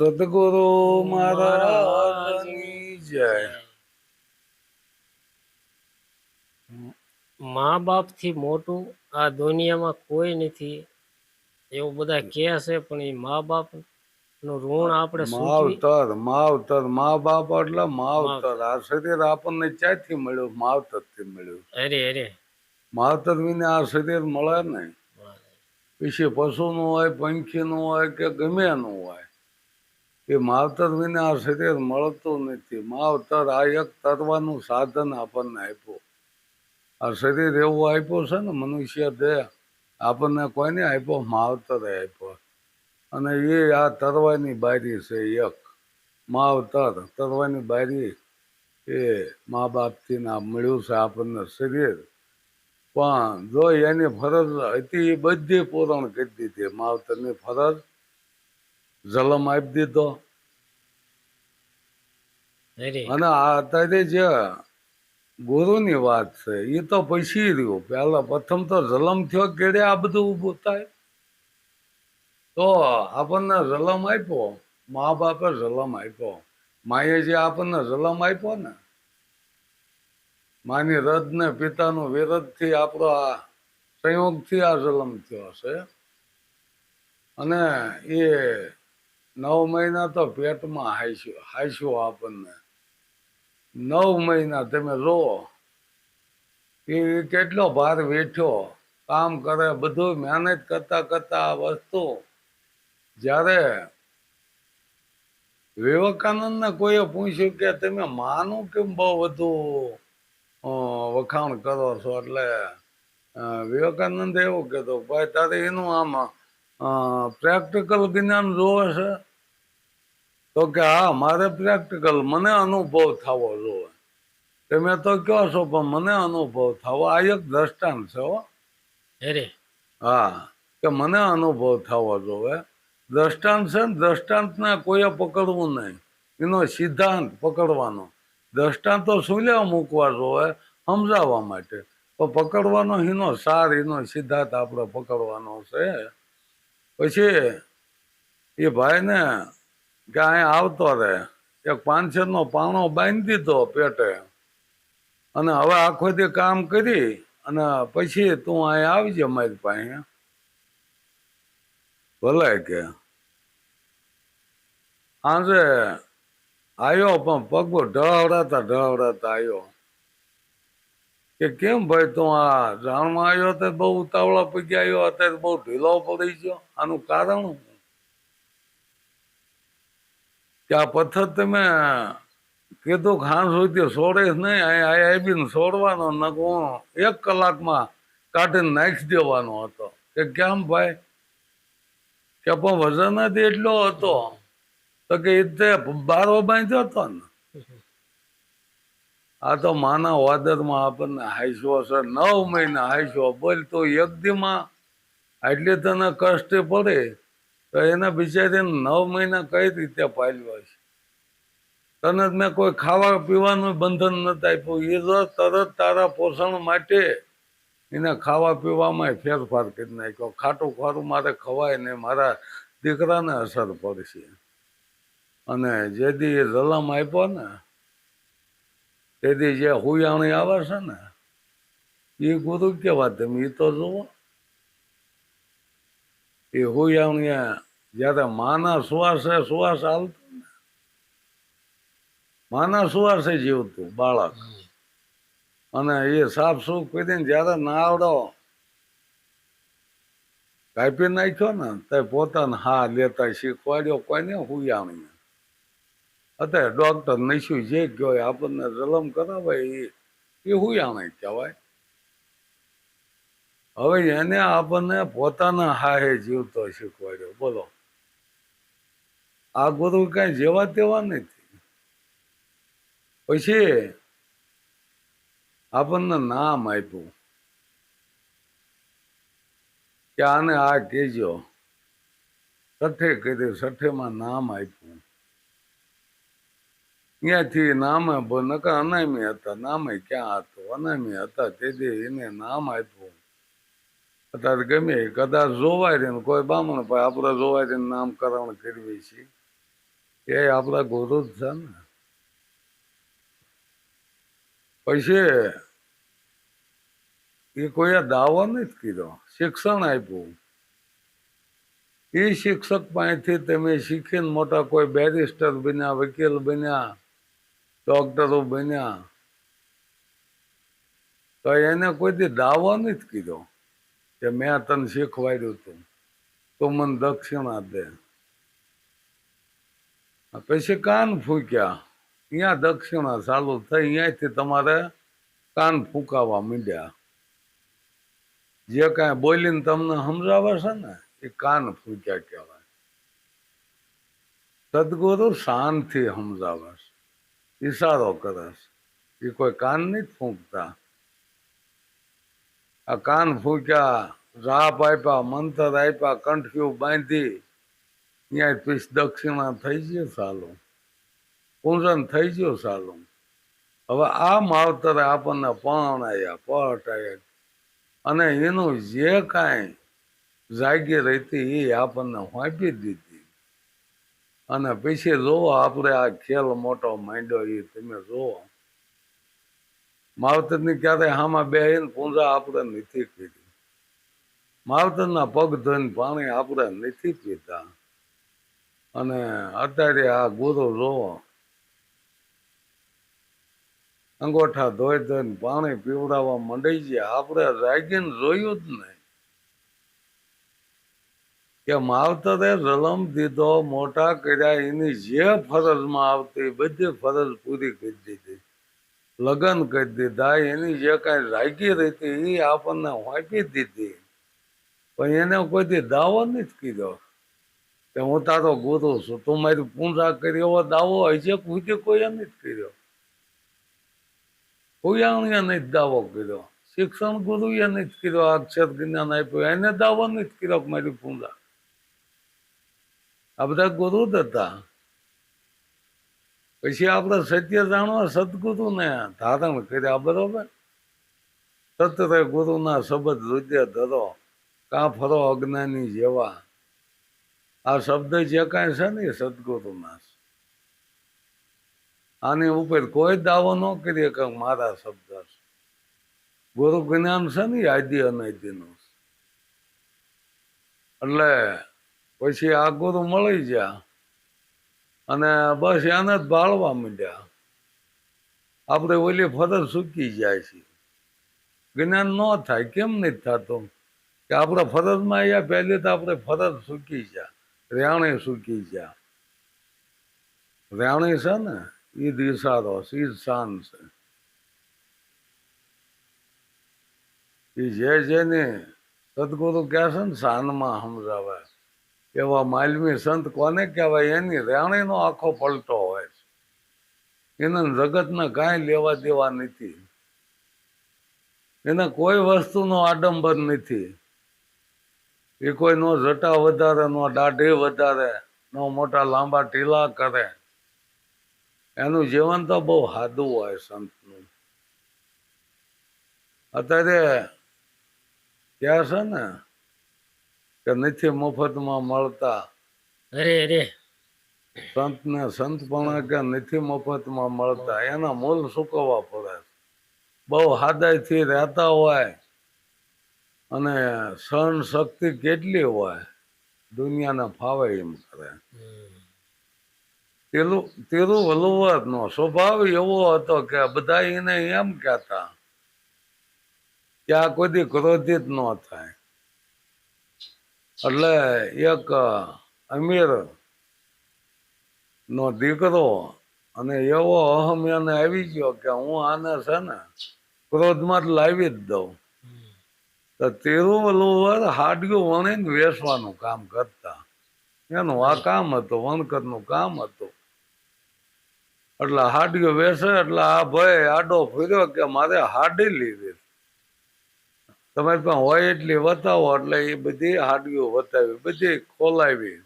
સદગુરુ મહારાજની જય. મા બાપથી મોટું આ દુનિયામાં કોઈ નથી એવું બધા કહે છે પણ એ મા બાપનું ઋણ આપણે માવતર માવતર મા બાપ એટલે માવતર. આ શરીર આપણને ક્યાંથી મળ્યું? માવતરથી મળ્યું. અરે અરે. માવતર વિના આ શરીર મળે નહીં. પછી પશુનું હોય પંખીનું હોય કે ગમે નું હોય એ માવતર વિના આ શરીર મળતું નથી. માવતર આ એક તરવાનું સાધન આપણને આપ્યું. આ શરીર એવું આપ્યું છે ને, મનુષ્ય દેહ આપણને કોઈને આપ્યો? માવતરે આપ્યો. અને એ આ તરવાની બારી છે એક. માવતર તરવાની બારી એ મા બાપથી ના મળ્યું છે આપણને શરીર. પણ જો એની ફરજ હતી એ બધી પૂરણ કરી દીધી. માવતરની ફરજ જલમ આપી દીધો. અને આ અત્યારે જે ગુરુની વાત છે એ તો પછી રહ્યું. પહેલા પ્રથમ તો જલમ થયો કેડે આ બધું ઊભું થાય? તો આપણને જલમ આપ્યો મા બાપે જલમ આપ્યો. માએ જે આપણને જલમ આપ્યો ને માની રદ ને પિતાનું વિરધથી આપણો આ સંયોગથી આ જલમ થયો છે અને એ નવ મહિના તો પેટમાં હાઈશું હાઈશું આપણને. નવ મહિના તમે રો, એ કેટલો ભાર વેઠ્યો કામ કરે, બધું મહેનત કરતા કરતા આ વસ્તુ, જ્યારે વિવેકાનંદને કોઈએ પૂછ્યું કે તમે માનું કેમ બહુ બધું વખાણ કરો છો? એટલે વિવેકાનંદ એવું કહેતો ભાઈ, તારે એનું આમ પ્રેક્ટિકલ જ્ઞાન જોવે છે? તો કે હા મારે પ્રેક્ટિકલ મને અનુભવ થવો જોઈએ તમે તો કહો છો પણ મને અનુભવ થવો. આ એક દ્રષ્ટાંત છે હો. હા કે મને અનુભવ થવો જોવે. દ્રષ્ટાંત છે ને દ્રષ્ટાંતને કોઈએ પકડવું નહીં. એનો સિદ્ધાંત પકડવાનો. દ્રષ્ટાંતો શું લેવા મૂકવા જોવે સમજાવવા માટે. તો પકડવાનો એનો સાર એનો સિદ્ધાંત આપણે પકડવાનો છે. પછી એ ભાઈને કે અહીંયા આવતો રહે. એક પાંચસો પાણો બાંધી દીધો પેટે. અને હવે આખો તે કામ કરી અને પછી તું અહીંયા આવજે મારી પાસે. ભલે કે. આજે આવ્યો પણ પગ ઢળાવડાતા ઢળાવડાતા આવ્યો કે કેમ ભાઈ તું આ રાણમાં આવ્યો તો બહુ ઉતાવળા પગી આવ્યો, અત્યારે બહુ ઢીલો પડી ગયો. આનું કારણ? કે આ પથ્થર તમે કીધું ખાન સુધી છોડે નહીં અહીંયા આવીને છોડવાનો નકો એક કલાકમાં કાઢીને નાખી દેવાનો હતો. કે કેમ ભાઈ? કે પણ વજન જ એટલો હતો. તો કે એ તે બારો બાંધ્યો હતો ને? આ તો માના વાદરમાં આપણને હાઈસો છે નવ મહિના હાઈસો. બોલ તો એક એટલે તને કષ્ટ પડે. તો એના બિચારીને નવ મહિના કઈ રીતે પાલ્યો છે તને જ મેં કોઈ ખાવા પીવાનું બંધન નથી આપ્યું. એ તો તરત તારા પોષણ માટે એને ખાવા પીવામાં ફેરફાર કરી નાખ્યો. ખાટું ખારું મારે ખવાય ને મારા દીકરાને અસર પડશે. અને જે દી એ જલમ આપ્યો ને તે દી જે હુયાણી આવે છે ને એ ગુરુ કેવા તમે એ તો જુઓ. એ હુયાણીએ જ્યારે માના શ્વાસે સુવાસ આવતું ને, માના સુવાસે જીવતું બાળક. અને એ સાફ સૂફ કરીને જ્યારે નાવડો કાપી નાખ્યો ને, તે પોતાને હા લેતા શીખવાડ્યો કોઈને? હુયાણીને અત્યારે ડોક્ટર નસ્યું જે ગયો આપણને રલમ કરાવે એ એ હુયાણી કહેવાય. હવે એને આપણને પોતાના હાહે જીવતો શીખવાડ્યો, બોલો. આ ગુરુ કઈ જેવા તેવા નથી. પછી આપણને નામ આપ્યું કે આને આ કહેજો. સઠ્ઠે કીધું સઠ્ઠેમાં નામ આપ્યું. ત્યાંથી નામે નકર અનામી હતા, નામે ક્યાં હતું? અનામી હતા તેથી એને નામ આપ્યું. અત્યારે ગમે કદાચ જોવાય ને, કોઈ બામણ ભાઈ આપણે જોવાય નામકરણ કરવી છીએ એ આપણા ગુરુ જ છે ને. પછી એ કોઈએ દાવો નથી કીધો શિક્ષણ આપ્યું. એ શિક્ષક પાસેથી તમે શીખીને મોટા કોઈ બેરિસ્ટર બન્યા, વકીલ બન્યા ડોક્ટરો બન્યા. તો એને કોઈ દી દાવો નથી કીધો કે મેં તને શીખવાડ્યું હતું. તો મને દક્ષિણા દે. પછી કાન ફૂક્યા. અહીંયા દક્ષિણા ચાલુ થઈ, અહીંયાથી તમારે કાન ફૂંકાવા માંડ્યા. જે કાંઈ બોલીને તમને સમજાવે છે ને, એ કાન ફૂંક્યા કહેવાય. સદગુરુ શાંતિ સમજાવે છે. ઈશારો કરે એ કોઈ કાન નથી ફૂંકતા. આ કાન ફૂંક્યા, રાપ આપ્યા, મંતર આપ્યા કંઠીઓ બાંધી ત્યાં પીસ દક્ષિણા થઈ ગયો સાલું. પૂજન થઈ ગયું સાલું. હવે આ માવતરે આપણને પણ આવ્યા પટ આવ્યા અને એનું જે કાંઈ જાગી હતી એ આપણને વાંપી દીધી. અને પછી જોવો આપણે આ ખેલ મોટો માંડ્યો એ તમે જોવો માવતરની ક્યારેય હામાં બે પૂંજા આપણે નથી કરી માવતરના પગ ધોઈને પાણી આપણે નથી પીતા અને અત્યારે આ ગુરુ જોવો અંગોઠા ધોઈ ધોઈને પાણી પીવડાવવા મંડાઈ ગયા આપણે રાગીને જોયું જ નહીં. કે માવતરે રલમ દીધો, મોટા કર્યા, એની જે ફરજમાં આવતી, બધી ફરજ પૂરી કરી દીધી. લગ્ન કરી દીધા, એની જે કાંઈ રાખી રહેતી એ આપણને વાંકી દીધી. પણ એને કોઈથી દાવો નથી કીધો કે હું તારો ગુરુ છું, તું મારી પૂજા કરી, એવો દાવો હશે કોઈ કોઈએ નથી કર્યો. કોઈ આણીએ નથી દાવો કર્યો. શિક્ષણ ગુરુએ નથી કર્યો અક્ષર જ્ઞાન આપ્યું. એને દાવો નથી કર્યો મારી પૂજા. આ બધા ગુરુ હતા. પછી આપણે સત્ય જાણવા સદગુરુને ધારણ કર્યા, બરોબર? સત્રે ગુરુના શબ્દ હૃદય ધરો કાં ફરો અજ્ઞાની જેવા. આ શબ્દ જે કાંઈ છે ને સદગુરુના આની ઉપર કોઈ દાવો ન કરીએ કે મારા શબ્દ છે. ગુરુ જ્ઞાન છે ને આદિ અનાદિનું એટલે પછી આગો તો મળી ગયા. અને બસ એને જ બાળવા માંડ્યા. આપણે ઓલી ફરજ સૂકી જાય છે. જ્ઞાન ન થાય, કેમ નથી થતું? કે આપણે ફરજમાં આવ્યા પહેલે તો આપણે ફરજ સૂકી ગયા રેવણે સૂકી ગયા. રેવણી છે ને, એ દિશારો છે, એ શાન છે. એ જે જેને સદગુરુ કહે છે ને, શાનમાં સમજાવે. એવા માલમી સંત કોને કહેવાય? એની રેણીનો આખો પલટો હોય છે. એને જગતને કાંઈ લેવા દેવા નથી. એને કોઈ વસ્તુનો આડંબર નથી. એ કોઈ નો જટા વધારે, નો દાઢી વધારે, નો મોટા લાંબા ટીલા કરે. એનું જીવન તો બહુ સાદું હોય સંતનું. અત્યારે ક્યાં છે ને? કે નથી મફતમાં મળતા. અરે અરે. સંતને સંતપણા કે નથી મફતમાં મળતા એના મૂલ સુકવવા પડે. બહુ હાદાઈથી રહેતા હોય અને સહન શક્તિ કેટલી હોય દુનિયાને ફાવે એમ કરે. હમ. નો સ્વભાવ એવો હતો કે બધા એને એમ કહેતા કે આ કોઈ ક્રોધિત ન થાય. એટલે એક અમીર નો દીકરો અને એવો અહમ એને આવી ગયો કે હું આને છે ને ક્રોધમાં લાવી જ દઉં. તો તિરુવલુવર હાડ્યું વણીને વેસવાનું કામ કરતા. એનું આ કામ હતું, વણકરનું કામ હતું. એટલે હાડ્યું વેસે એટલે આ ભાઈ આડો ફર્યો કે મારે હાડી લીધી. તમારી પાસે હોય એટલે વતાવો એટલે એ બધી હાડીઓ વતાવી, બધી ખોલાવી.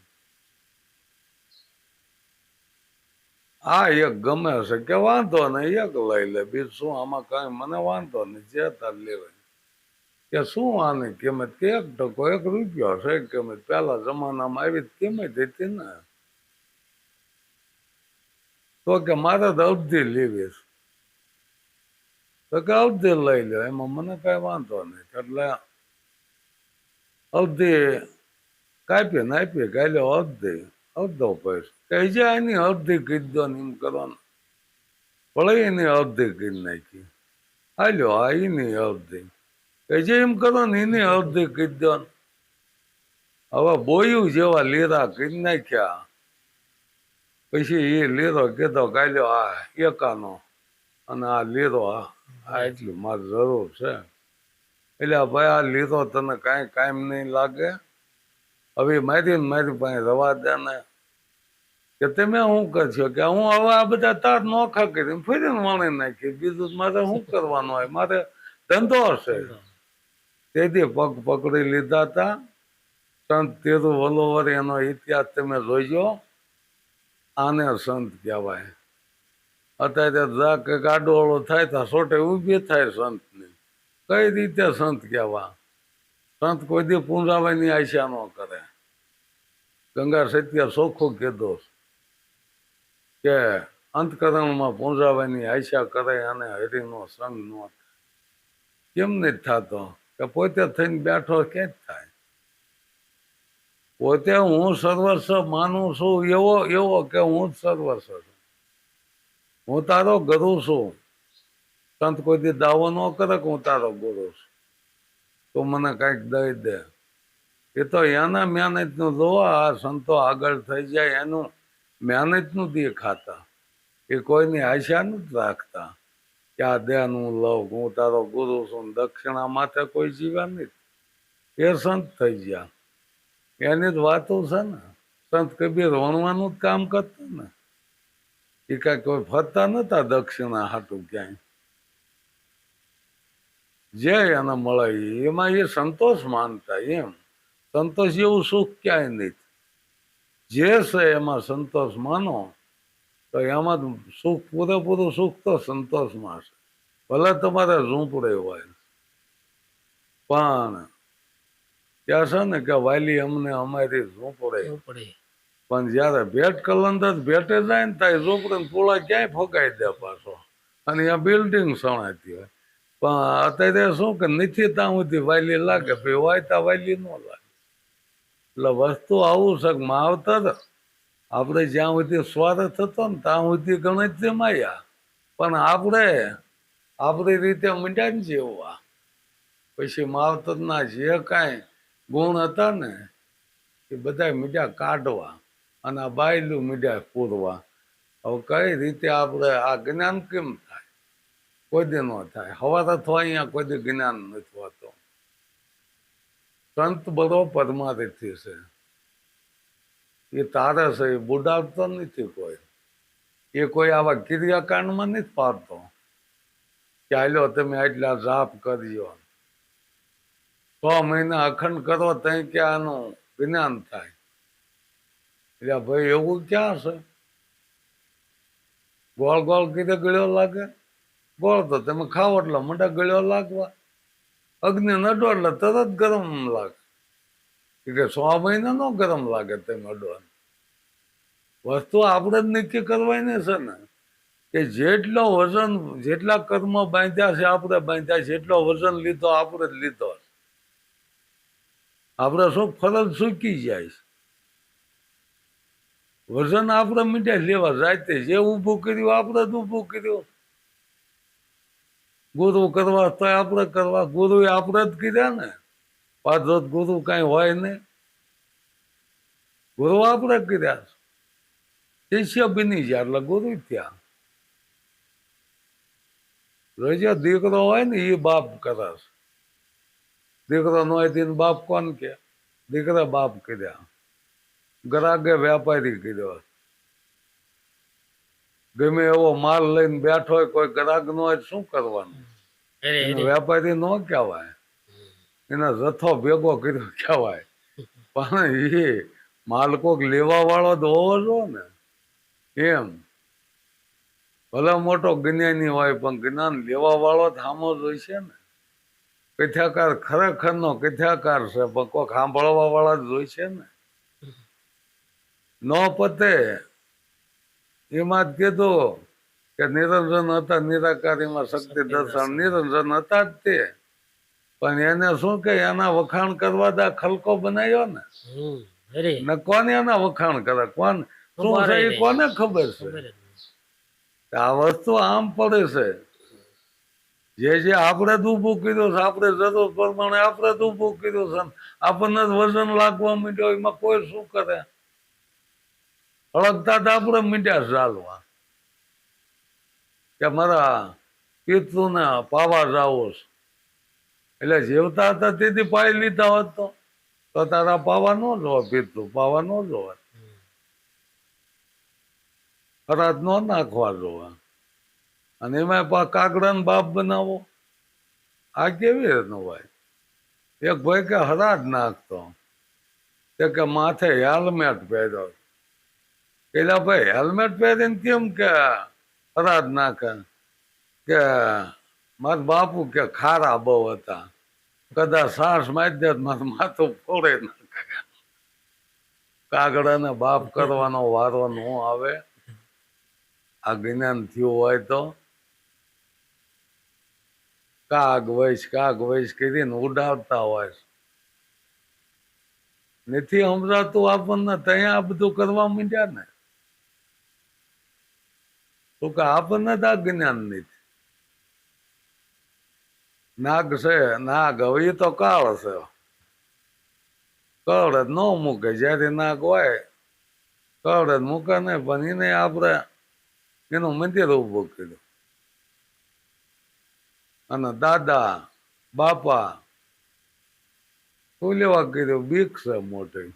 આ એક ગમે છે કે વાંધો નહીં, એક લઈ લે. બીજું શું? આમાં કઈ મને વાંધો નહીં, જે તાર લેવાય. કે શું આની કિંમત? કે એક ટકો, એક રૂપિયો છે કિંમત. પેલા જમાનામાં આવી કિંમત હતી ને. તો કે મારે તો અડધી લેવી છે. તો કે અવધિ લઈ લો એમાં મને કઈ વાંધો નહીં એટલે અવધિ નાપીએ નાપી ગાલ્યો અવધિ અવધો પૈસ કે જે એની અવધિ કીધો ને એમ કરવાનું ભલે એની અવધિ કીધી નાખી હાલ્યો આ એની અવધિ કે જે એમ કરો ને એની અવધિ કીધો હવે બોયું જેવા લીરા કરી નાખ્યા પછી એ લીરો કીધો કાલ્યો આ એકાનો અને આ લીરો આ આ એટલું મારે જરૂર છે. એટલે ભાઈ આ લીધો તને કાંઈ કાયમ નહીં લાગે? હવે મારી મારી પાસે રવા દે ને. કે તમે શું કરશો? કે હું હવે આ બધા તાર નોખા કરી ફરીને વણી નાખી. બીજું મારે શું કરવાનું હોય? મારે ધંધો હશે. તેથી પગ પકડી લીધા હતા. સંત તેરું વલોવર એનો ઇતિહાસ તમે જોઈજો આને સંત કહેવાય. અત્યારે જા કે ગાડોળો થાય તો, સોટે ઊભી થાય સંતની. કઈ રીતે સંત કહેવા? સંત કોઈ દી પુનરાવાની આશા ન કરે. ગંગા સત્ય સોખો કીધો કે અંતકરણમાં પુનરાવાની આશા કરે અને હરિનો સંગ ન થાય. કેમ નથી થતો? કે પોતે થઈને બેઠો કે જ થાય? પોતે હું સર્વસ્વ માનું છું, એવો એવો કે હું જ સર્વસ્વ છું. હું તારો ગુરુ છું. સંત કોઈ દી દાવો ન કરે કે હું તારો ગુરુ છું. તો મને કંઈક દઈ દે. એ તો એના મહેનતનું જોવા, આ સંતો આગળ થઈ જાય એનું મહેનતનું દે ખાતા. એ કોઈની આશા નથી રાખતા કે આ દેહનું લવ હું તારો ગુરુ છું દક્ષિણા માથે કોઈ જીવ્યા નથી એ સંત થઈ ગયા. એની જ વાતો છે ને. સંત કબીર વણવાનું જ કામ કરતા ને. એ કાંઈ કોઈ ફરતા નહોતા દક્ષિણા હાટું ક્યાંય. જે એને મળે એમાં એ સંતોષ માનતા એમ. સંતોષ જેવું સુખ ક્યાંય નહીં જે છે એમાં સંતોષ માનો, તો એમાં સુખ, પૂરેપૂરું સુખ તો સંતોષમાં છે. ભલે તમારે ઝૂંપડે હોય. પણ ત્યાં છે ને કે વાલી અમને અમારી ઝૂંપડી. પણ જ્યારે ભેટ કલંદર ભેટે જાય ને ત્યાં ઝૂંપડે પોળા ક્યાંય ફગાઈ દે પાછો. અને અહીંયા બિલ્ડિંગ સણાતી હોય. પણ અત્યારે શું કે નથી ત્યાં સુધી વાયલી લાગે ભાઈ હોય ત્યાં વાયલી ન લાગે. એટલે વસ્તુ આવું છે માવતર, આપણે જ્યાં સુધી સ્વાર્થ હતો ને ત્યાં સુધી ગણિત માયા પણ આપણે, આપણી રીતે મીંડ્યા ને જેવા પછી માવતરના જે કાંઈ ગુણ હતા ને, એ બધા મીંડા કાઢવા. અને આ બાયલું મીડિયા પૂરવા. હવે કઈ રીતે આપણે આ જ્ઞાન કેમ થાય? કોઈ દી ન થાય. હવા અથવા અહીંયા કોઈ દી જ્ઞાન નથી હોતું. સંત બધો પરમારથી છે. એ તારે છે, એ બુડાવતો નથી કોઈ. એ કોઈ આવા ક્રિયાકાંડમાં નથી પાડતો. કે હાલ્યો તમે આટલા જાપ કરજો છ મહિના અખંડ કરો તઈ કે આનું જ્ઞાન થાય? એટલે ભાઈ એવું ક્યાં છે? ગોળ ગોળ કીધે ગળ્યો લાગે? ગોળ તો તમે ખાવ એટલે મોટા ગળ્યો લાગવા. અગ્નિ નડો એટલે તરત ગરમ લાગે. એટલે સો મહિના નો ગરમ લાગે તેમ અડો વસ્તુ આપણે જ નક્કી કરવાની છે ને, કે જેટલો વજન, જેટલા કર્મ બાંધ્યા છે, આપણે બાંધ્યા છે, એટલો વજન લીધો, આપણે જ લીધો. આપણે શું ફરજ ચૂકી જાય છે? વજન આપણે મીઠા લેવા જાતે જે. ઊભું કર્યું, આપણે જ ઊભું કર્યું. ગુરુ કરવા તો આપણે કરવા. ગુરુ આપણે જ કર્યા ને. પાછો ગુરુ કાંઈ હોય નહીં ગુરુ આપણે કર્યા શિષ્ય બની ગયા એટલે ગુરુ ત્યાં રજો દીકરો હોય ને, એ બાપ કરે દીકરો ન હોય તેને બાપ કોણ કે? દીકરા બાપ કર્યા. ગ્રાહકે વેપારી કર્યો ગમે એવો માલ લઈને બેઠો હોય કોઈ ગ્રાહક નો હોય શું કરવાનું? વેપારી ન કહેવાય. એના જથ્થો ભેગો કર્યો કહેવાય. પણ એ માલ કોક લેવા વાળો તો હોવો જો ને. એમ. ભલે મોટો જ્ઞાની હોય પણ જ્ઞાન લેવા વાળો થામો સામો જ હોય છે ને. કથાકાર ખરેખરનો કથાકાર છે પણ કોઈક સાંભળવા વાળા જ હોય છે ને. ન પતે. એમાં જ કીધું કે નિરંજન હતા નિરાકારીમાં શક્તિ દર્શન. નિરંજન હતા જ તે. પણ એને શું કે એના વખાણ કરવા દા ખલકો બનાવ્યો ને? ને કોને એના વખાણ કરે કોણ? શું ખબર છે એ કોને ખબર છે. આ વસ્તુ આમ પડે છે. જે જે આપણે જ ઊભું કર્યું છે આપણે જરૂર પ્રમાણે આપણે જ ઊભું કર્યું છે. આપણને જ વજન લાગવા માંડ્યો એમાં કોઈ શું કરે? હળગતા તો આપણે મીંડ્યા ચાલવા કે મારા પિતૃને પાવા જાવો છે. એટલે જીવતા હતા તેથી પાઈ લીધા હોત તો. તો તારા પાવા ન જોવા, પિતૃ પાવા ન જોવા. ખરાત ન નાખવા જોવા. અને એમાં કાગડાનો બાપ બનાવો. આ કેવી રીતનું ભાઈ? એક ભાઈ કે હરાજ નાખતો. તે કે માથે હેલ્મેટ પહેર્યો. પેલા ભાઈ હેલ્મેટ પહેરીને કેમ કે હરાજ નાખે કે મારા બાપુ કે ખારા બહુ હતા કદાચ સાસ મારી દે મારું માથું ફોડે નાખે કાગડાને બાપ કરવાનો વારો ન આવે આ જ્ઞાન થયું હોય તો કાગ વૈશ કાગ વૈશ કરીને ઉડાવતા હોય. નથી સમજાતું આપણને ત્યાં આ બધું કરવા માંડ્યા ને તો કે આપણને તો જ્ઞાન નથી નાગ છે, નાગ, હવે એ તો કાળ છે. કળ ન મૂકે જ્યારે નાગ હોય, કળ જ મૂકે ને, પણ એને આપણે એનું મંદિર ઊભું કર્યું. અને દાદા, બાપા, શું લેવા કર્યું? બીક છે મોટી.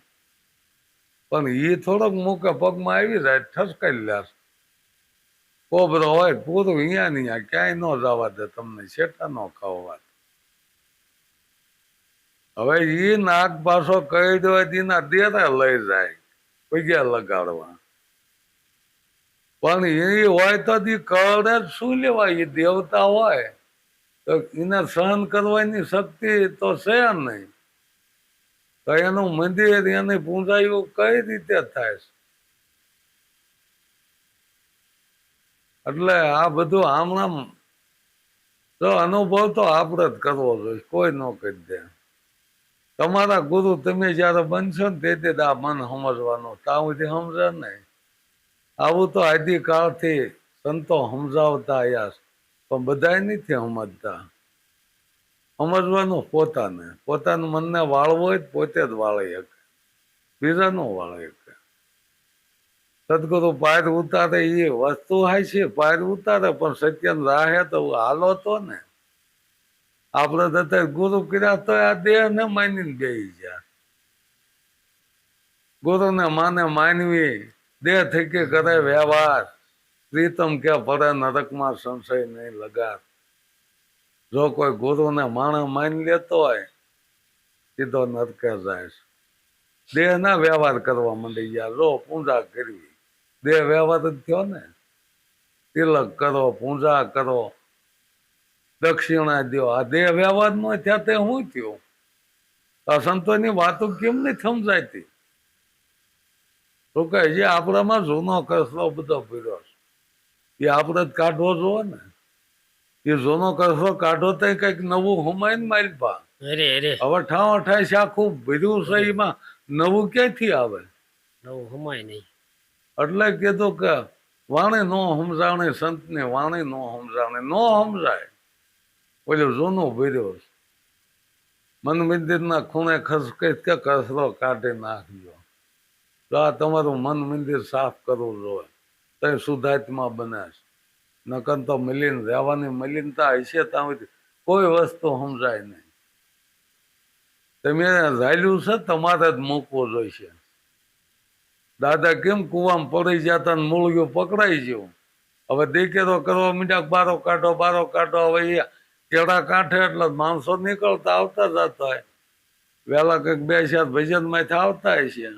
પણ એ થોડોક મૂકે, પગમાં આવી જાય, ઠસકાઈ લે. કોબરો હોય પૂરું અહીંયા નહીં આ ક્યાંય ન જવા દે તમને, શેઠા ન ખાવા હવે ઈ નાક પાછો કહી દો એના દેરા લઈ જાય પગ્યા લગાડવા. પણ એ હોય તો જ શું લેવા એ દેવતા હોય. તો એને સહન કરવાની શક્તિ તો છે નહીં. તો એનું મંદિર, એની પૂંજાયું કઈ રીતે થાય છે? એટલે આ બધું આમણામ તો અનુભવ તો આપણે જ કરવો જોઈએ, કોઈ ન કરી દે. તમારા ગુરુ તમે જ્યારે બનશો ને તે તે આ મન સમજવાનું તાવથી સમજે નહીં. આવું તો આદિકાળથી સંતો સમજાવતા આવ્યા પણ બધા નથી સમજતા. સમજવાનું પોતાને, પોતાનું મનને વાળવું હોય પોતે જ વાળી શકે. બીજા નો વાળી સદગુરુ પાર ઉતારે એ વસ્તુ હોય છે, પાર ઉતારે, પણ સત્યન રાહે તો હાલો તો ને. આપણે તો અત્યારે ગુરુ કર્યા તો આ દેહ ને માનીને બેસી ગયા. ગુરુને માને માનવી, દેહ થકી કરે વ્યવહાર. પ્રીતમ કે પડે નરકમાં સંશય નહીં લગાર. જો કોઈ ગુરુને માણસ માની લેતો હોય, સીધો નરકે જાય છે. દેહ વ્યવહાર કરવા માંડી ગયા, લો પૂજા કરવી. દેહ વ્યવહાર જ થયો ને. તિલક કરો પૂજા કરો દક્ષિણા દો આ દેહ વ્યવહાર નો થયા તે શું થયું? આ સંતોની વાતો કેમ નહીં સમજાતી? તો કે જે આપણામાં જૂનો કસરો બધો પીર્યો છે. એ આપણે જ કાઢવો જોવો ને. એ જૂનો કસરો કાઢો તો કંઈક નવું હુમાય ને મારી પા હવે ઠાવ અઠાઈસ આખું ભર્યું છે એમાં. નવું ક્યાંથી આવે? નવું હુમાય નહીં. એટલે કીધું કે વાણે નો સમજાણે સંતને વાણે નો સમજાણે નો સમજાય. ઓલું જૂનો ભર્યો છે. મન મંદિરના ખૂણે ખસકે કે કસરો કાઢી નાખજો. તો આ તમારું મન મંદિર સાફ કરવું જોઈએ તો એ શુદ્ધાત્મા નકન તો મિલીન, રહેવાની મલિનતા હશે ત્યાં કોઈ વસ્તુ સમજાય નહીં. તમે રાયલું છે, તમારે જ મૂકવું જોઈશે. દાદા કેમ કુવામાં પડી જતા ને મૂળિયું પકડાઈ ગયું? હવે દીકરો કરવા મીઠા બારો કાઢો બારો કાઢો, હવે એ કેળા કાંઠે એટલે માણસો નીકળતા આવતા જતા હોય. વહેલા કંઈક બે સાત ભજનમાંથી આવતા હશે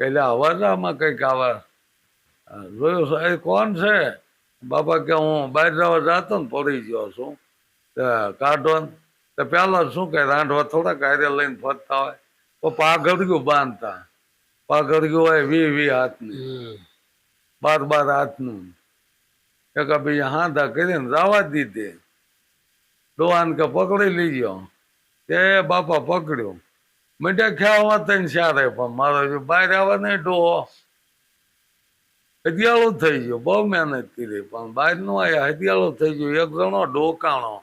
એટલે આમાં કંઈક આવે જોયું છે, એ કોણ છે? બાપા કે, હું બહાર જવા જતો ને પડી ગયો છું. કાઢો તો પેલા શું કે રાંધવા થોડા કાર્ય લઈને ફરતા હોય. તો પાઘડિયું બાંધતા. પાઘડિયું હોય વી વી હાથની. બાર બાર હાથનું. એક બીજા હાંધા કરીને રાવા દીધે ડોવાન કે પકડી લીજો. તે બાપા પકડ્યો. મીઠા ખ્યાલમાં તને સારે પણ મારો જો બહાર આવવા નહીં ડોહો. હદિયાળો થઈ ગયો બહુ મહેનત કરી પણ બહાર નો આવ્યા હદિયાળો થઈ ગયો એક ગણો ડોકાણો.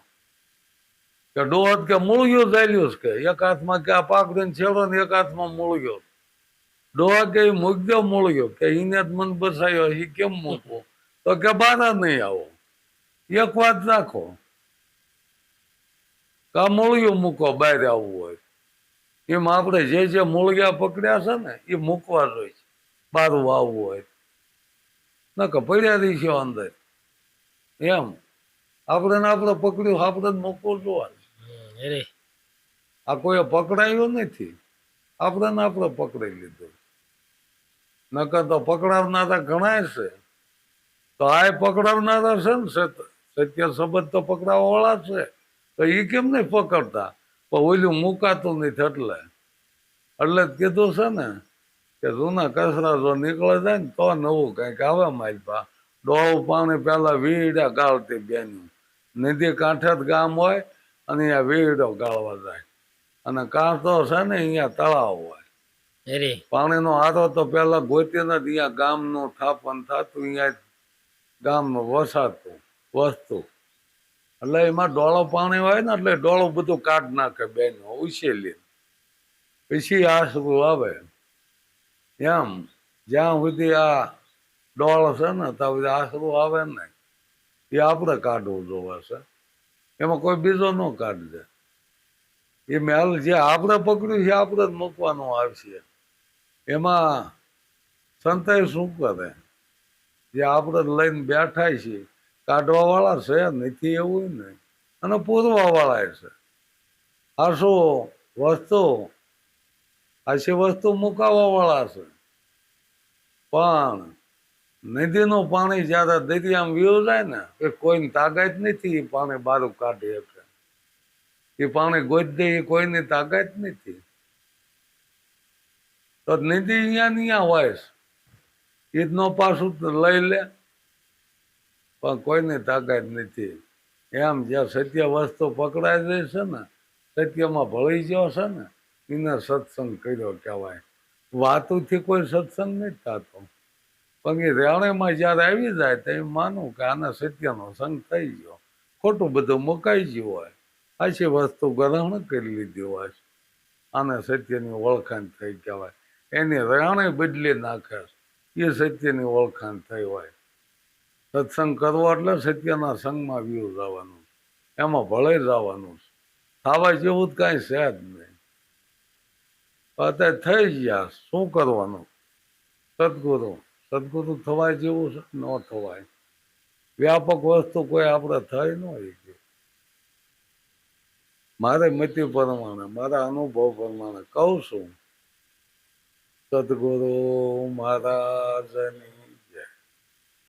કે ડોહત કે મૂળ્યો ચાલ્યું છે કે એક હાથમાં કે આ પાકડીને છેડો ને એક હાથમાં મૂળ્યો. ડોહા કે મૂકજો મૂળ્યો કે એને જ મન બસાયો એ કેમ મૂકવો તો કે બારા નહીં આવો. એક વાત રાખો. કા મૂળિયું મૂકો બહાર આવવું હોય. એમ આપણે જે જે મૂળિયા પકડ્યા છે ને એ મૂકવા જોઈએ બારું આવવું હોય. નકર પડ્યા રહી છે અંદર. એમ. આપણે ને આપણે પકડ્યું આપણે જ મૂકવું જોવાનું આ કોઈ પકડાયું નથી. આપણે ને આપણે પકડી લીધું નકર તો પકડાવનારા ઘણા છે. તો આ પકડાવનારા છે ને સત- સત્ય સંબંધ તો પકડાવવા વાળા છે. તો એ કેમ નહીં પકડતા? પણ ઓલું મુકાતું નથી એટલે એટલે કીધું છે ને કે જૂના કચરા જો નીકળે જાય ને તો નવું કંઈક આવે મારી પા ડોળું પાણી પેલા વીડા ગાળતી બેનું. નદી કાંઠે જ ગામ હોય અને અહીંયા વીડો ગાળવા જાય. અને કાંઠો છે ને અહીંયા તળાવ હોય. પાણીનો આરો તો પેલા ગોતીના ત્યાં ગામનું થાપન થતું અહીંયા ગામનું વસાતું વસતું. એટલે એમાં ડોળો પાણી હોય ને એટલે ડોળો બધું કાઢ નાખે બેન ઉછેલી પછી આસરું આવે. એમ, જ્યાં સુધી આ ડોળ છે ને, ત્યાં સુધી આસરું આવે ને એ આપણે કાઢવું જોવે છે. એમાં કોઈ બીજો ન કાઢજે એ મેલ જે આપણે પકડ્યું છે આપણે જ મૂકવાનું આવશે. એમાં સંતાઈ શું કરે? જે આપણે લઈને બેઠા છીએ કાઢવા વાળા છે, નથી એવું નહીં. અને પૂરવા વાળા છે. આ શું વસ્તુ? છે વસ્તુ મુકાવાવાળા છે. પણ નદીનું પાણી જ્યારે દરિયામાં વ્યુ જાય ને, એ કોઈની તાકાત નથી એ પાણી બહાર કાઢી શકે. એ પાણી ગોઈ દે એ કોઈની તાકાત નથી. તો નિધિ અહીંયા અહીંયા હોય છે. ઈ જ નો પાછું લઈ લે. પણ કોઈની તાકાત નથી. એમ જ્યાં સત્ય વસ્તુ પકડાઈ જાય છે ને, સત્યમાં ભળી ગયો છે ને, એને સત્સંગ કર્યો કહેવાય. વાતુથી કોઈ સત્સંગ નથી થતો. પણ એ રેવણીમાં જ્યારે આવી જાય તો એમ માનું કે આને સત્યનો સંગ થઈ ગયો. ખોટું બધું મુકાઈ ગયું હોય. આછી વસ્તુ ગ્રહણ કરી લીધી હોય. આને સત્યની ઓળખાણ થઈ કહેવાય. એની રહેણે બદલી નાખે. એ સત્યની ઓળખાણ થઈ હોય. સત્સંગ કરવો એટલે સત્યના સંગમાં વ્યૂ જવાનું. એમાં ભળે જવાનું. ખાવા જેવું જ કાંઈ છે જ નહીં. અત્યારે થઈ ગયા. શું કરવાનું? સદગુરુ. સદગુરુ થવાય જેવું છે? ન થવાય. વ્યાપક વસ્તુ કોઈ આપણે થઈ ન હોય મારે મતિ પ્રમાણે, મારા અનુભવ પ્રમાણે કહું છું. સદગુરુ મહારાજની